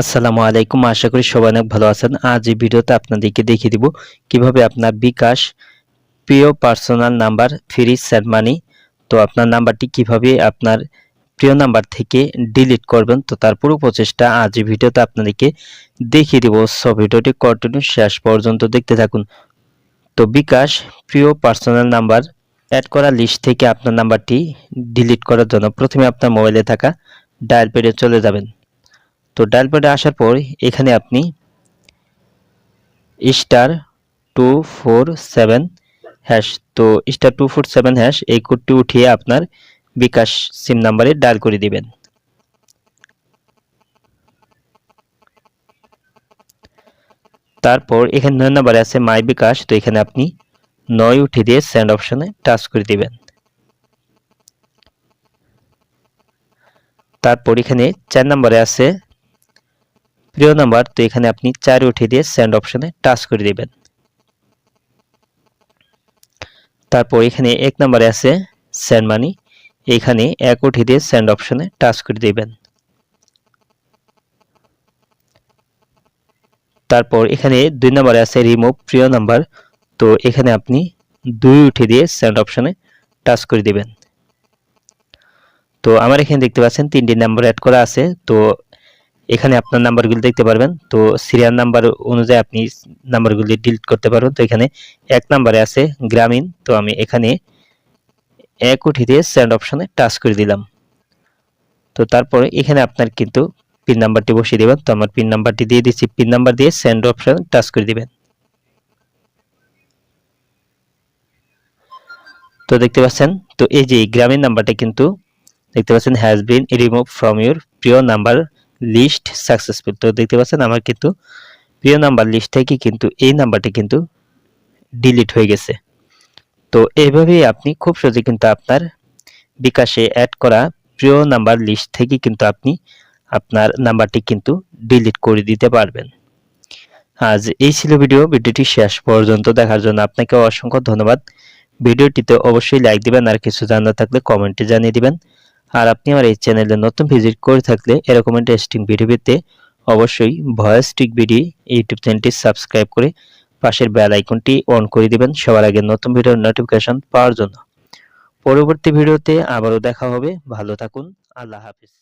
আসসালামু আলাইকুম। আশা করি সবাই অনেক ভালো আছেন। আজ এই ভিডিওতে আপনাদেরকে দেখিয়ে দিব কীভাবে আপনার বিকাশ প্রিয় personal number free send money. তো আপনার নাম্বারটি কীভাবে আপনার প্রিয় নাম্বার থেকে ডিলিট করবেন, তো তার পুরো প্রচেষ্টা আজ এই ভিডিওতে আপনাদেরকে দেখিয়ে দিব। সব ভিডিওটি কন্টিনিউ শেষ পর্যন্ত দেখতে থাকুন। তো বিকাশ প্রিয় পার্সোনাল নাম্বার অ্যাড করা লিস্ট থেকে আপনার নাম্বারটি ডিলিট করার জন্য প্রথমে আপনার মোবাইলে থাকা ডায়াল পেডে চলে যাবেন। তো ডায়াল আসার পর এখানে আপনি star two four seven hash, তো star two four seven hash এই কোডটি উঠিয়ে আপনার বিকাশ সিম নাম্বারে ডায়াল করে দিবেন। তারপর এখানে নয় নাম্বারে আছে মাই বিকাশ, তো এখানে আপনি নয় উঠে দিয়ে সেন্ড অপশনে টাচ করে দিবেন। তারপর এখানে চার নম্বরে আছে প্রিয় নাম্বার, তো এখানে আপনি চার উঠে দিয়ে সেন্ড অপশনে টাচ করে দিবেন। তারপর এখানে এক নম্বরে আছে সেন্ড মানি এখানে এক উঠে দিয়ে সেন্ড অপশনে টাচ করে দিবেন। তারপর এখানে দুই নাম্বারে আছে রিমুভ প্রিয় নাম্বার। তো এখানে আপনি দুই উঠে দিয়ে সেন্ড অপশনে টাচ করে দিবেন। তো আমার এখানে দেখতে পাচ্ছেন তিনটি নাম্বার অ্যাড করা আছে। তো এখানে আপনার নাম্বারগুলি দেখতে পারবেন। তো সিরিয়াল নাম্বার অনুযায়ী আপনি নাম্বারগুলি ডিলিট করতে পারবেন। তো এখানে এক নাম্বারে আছে গ্রামীণ। তো আমি এখানে এক উঠি দিয়ে সেন্ড অপশনে টাচ করে দিলাম। তো তারপরে এখানে আপনার কিন্তু পিন নাম্বারটি বসিয়ে দেবেন। তো আমার পিন নাম্বারটি দিয়ে দিচ্ছি। পিন নাম্বার দিয়ে সেন্ড অপশনে টাচ করে দিবেন। তো দেখতে পাচ্ছেন, তো এই যে গ্রামীণ নাম্বারটা কিন্তু দেখতে পাচ্ছেন has been remove from your প্রিয় নাম্বার লিস্ট সাকসেসফুল তো দেখতে পাচ্ছেন, আমার কিন্তু প্রিয় নাম্বার লিস্ট থেকে কিন্তু এই নাম্বারটি কিন্তু ডিলিট হয়ে গেছে। তো এইভাবেই আপনি খুব সহজে কিন্তু আপনার বিকাশে অ্যাড করা প্রিয় নাম্বার লিস্ট থেকে কিন্তু আপনি আপনার নাম্বারটি কিন্তু ডিলিট করে দিতে পারবেন। আজ এই ছিল ভিডিও ভিডিওটি শেষ পর্যন্ত দেখার জন্য আপনাকে অসংখ্য ধন্যবাদ। ভিডিওটিতে অবশ্যই লাইক দিবেন আর কিছু জানা থাকলে কমেন্টে জানিয়ে দিবেন। আর আপনি আমার এই চ্যানেলে নতুন ভিজিট করে থাকলে এরকম ইন্টারেস্টিং ভিডিও পেতে অবশ্যই ভয়েস টিক ভিডিও ইউটিউব চ্যানেলটি সাবস্ক্রাইব করে পাশের বেল আইকনটি অন করে দিবেন সবার আগে নতুন ভিডিওর নোটিফিকেশন পাওয়ার জন্য। পরবর্তী ভিডিওতে আবারও দেখা হবে। ভালো থাকুন। আল্লাহ হাফিজ।